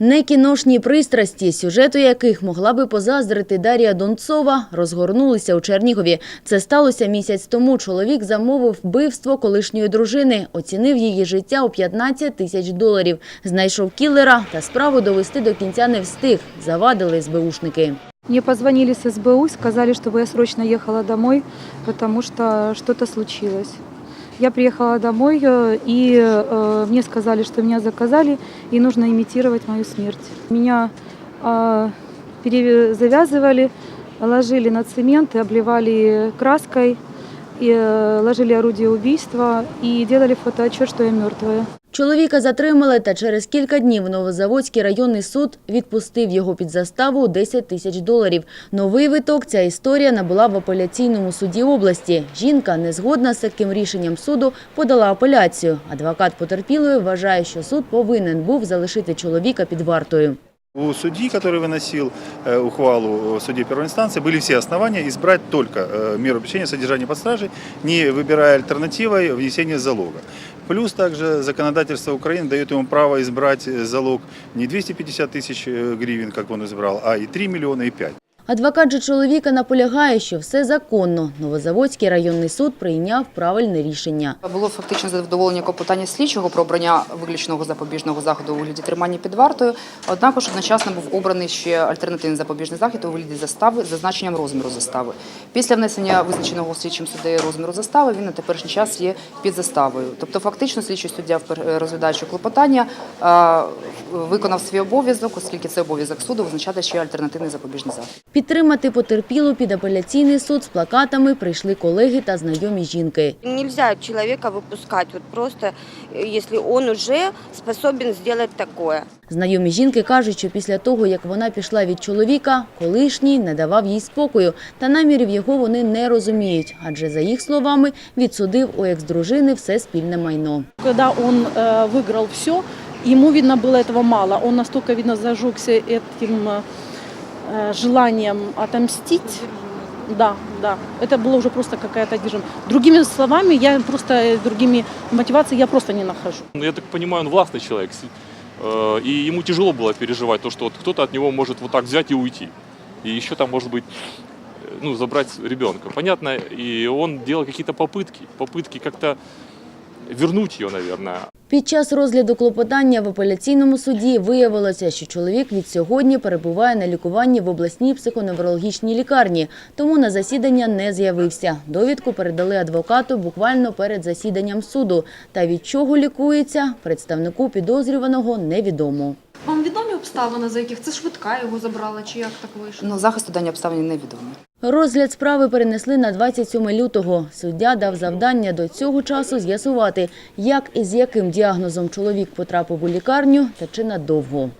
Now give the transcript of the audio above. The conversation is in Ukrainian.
Не кіношні пристрасті, сюжету яких могла би позаздрити Дар'я Донцова, розгорнулися у Чернігові. Це сталося місяць тому. Чоловік замовив вбивство колишньої дружини, оцінив її життя у 15 тисяч доларів. Знайшов кілера та справу довести до кінця не встиг. Завадили СБУшники. Мне позвонили с СБУ, сказали, чтобы я срочно ехала домой, потому что что-то случилось. Я приехала домой, э, и э, мне сказали, что меня заказали, и нужно имитировать мою смерть. Меня э, перезавязывали, ложили на цемент и обливали краской, и э, ложили орудие убийства, и делали фотоотчет, что я мертвая. Чоловіка затримали, та через кілька днів Новозаводський районний суд відпустив його під заставу у 10 тисяч доларів. Новий виток ця історія набула в апеляційному суді області. Жінка, не згодна з таким рішенням суду, подала апеляцію. Адвокат потерпілої вважає, що суд повинен був залишити чоловіка під вартою. У судьи, который выносил э, ухвалу в суде первой инстанции, были все основания избрать только э, меру пресечения содержания под стражей, не выбирая альтернативой внесения залога. Плюс также законодательство Украины дает ему право избрать э, залог не 250 тысяч э, гривен, как он избрал, а и 3 миллиона, и 5. Адвокат же чоловіка наполягає, що все законно. Новозаводський районний суд прийняв правильне рішення. Було фактично задоволення клопотання слідчого про обрання виключного запобіжного заходу у вигляді тримання під вартою. Однак одночасно був обраний ще альтернативний запобіжний захід у вигляді застави з зазначенням розміру застави. Після внесення визначеного слідчим суддею розміру застави він на теперішній час є під заставою. Тобто, фактично, слідчий суддя, розглядаючи клопотання, виконав свій обов'язок, оскільки це обов'язок суду визначати ще альтернативний запобіжний захід. Підтримати потерпілу під апеляційний суд з плакатами прийшли колеги та знайомі жінки. Нельзя человека выпускать вот просто, э, если он уже способен сделать такое. Знайомі жінки кажуть, що після того, як вона пішла від чоловіка, колишній не давав їй спокою, та намірів його вони не розуміють, адже, за їх словами, відсудив у екс-дружини все спільне майно. Когда он э, выиграл все, ему, видно, было этого мало. Он настолько, видно, зажегся этим э, желанием отомстить. Да, да. Это было уже просто какая-то одержимость. Другими словами, я просто, э, другими мотивацией я просто не нахожу. Ну, Я так понимаю, он властный человек, э, и ему тяжело было переживать то, что вот кто-то от него может вот так взять и уйти. И еще там, может быть, ну, забрать ребенка. Понятно, и он делал какие-то попытки, попытки как-то вернуть ее, наверное. Під час розгляду клопотання в апеляційному суді виявилося, що чоловік від сьогодні перебуває на лікуванні в обласній психоневрологічній лікарні, тому на засідання не з'явився. Довідку передали адвокату буквально перед засіданням суду. Та від чого лікується, представнику підозрюваного невідомо. Обставини, за яких це швидка його забрала, чи як так вийшло? Ну, захисту дані обставини невідомі. Розгляд справи перенесли на 27 лютого. Суддя дав завдання до цього часу з'ясувати, як і з яким діагнозом чоловік потрапив у лікарню та чи надовго.